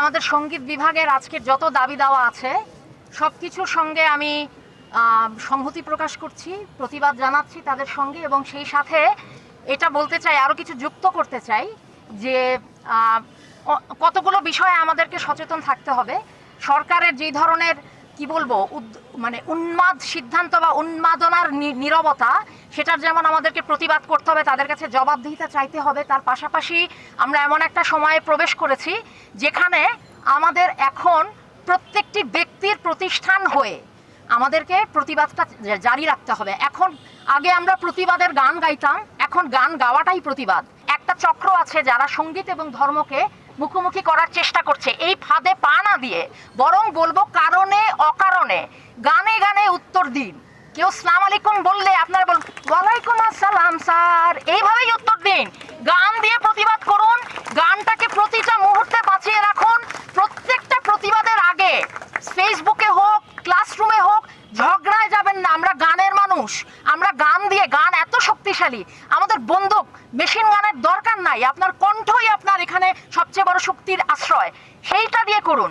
আমাদের সংগীত বিভাগের আজকের যত দাবি দেওয়া আছে সব কিছুর সঙ্গে আমি সংহতি প্রকাশ করছি, প্রতিবাদ জানাচ্ছি তাদের সঙ্গে এবং সেই সাথে এটা বলতে চাই আরও কিছু যুক্ত করতে চাই যে কতগুলো বিষয়ে আমাদেরকে সচেতন থাকতে হবে। সরকারের যেই ধরনের, কি বলব মানে উন্মাদ সিদ্ধান্ত বা উন্মাদনার নীরবতা, সেটার যেমন আমাদেরকে প্রতিবাদ করতে হবে, তাদের কাছে জবাবদিহিতা চাইতে হবে। তার পাশাপাশি আমরা এমন একটা সময়ে প্রবেশ করেছি যেখানে আমাদের এখন প্রত্যেকটি ব্যক্তির প্রতিষ্ঠান হয়ে আমাদেরকে প্রতিবাদটা জারি রাখতে হবে। এখন আগে আমরা প্রতিবাদের গান গাইতাম, এখন গান গাওয়াটাই প্রতিবাদ। একটা চক্র আছে যারা সংগীত এবং ধর্মকে মুখোমুখি করার চেষ্টা করছে। এই ফাঁদে পা না দিয়ে বরং বলব কারণে, অকারণে, গানে গানে উত্তর দিন। কেউ সালাম আলাইকুম বললে আপনারা বল ওয়ালাইকুম আসসালাম স্যার। এইভাবেই উত্তর দিন গান দিয়ে প্রতিবাদ করুন গানটাকে প্রতিটা মুহূর্তে বাঁচিয়ে রাখুন প্রত্যেকটা প্রতিবাদের আগে ফেসবুকে হোক ক্লাসরুমে হোক ঝগড়ায় যাবেন না আমরা গানের মানুষ। আমরা গান দিয়ে গান এত শক্তিশালী। আমাদের বন্দুক মেশিন গানের দরকার নাই। আপনার কণ্ঠই আপনার এখানে সবচেয়ে বড় শক্তির আশ্রয়। সেইটা দিয়ে করুন।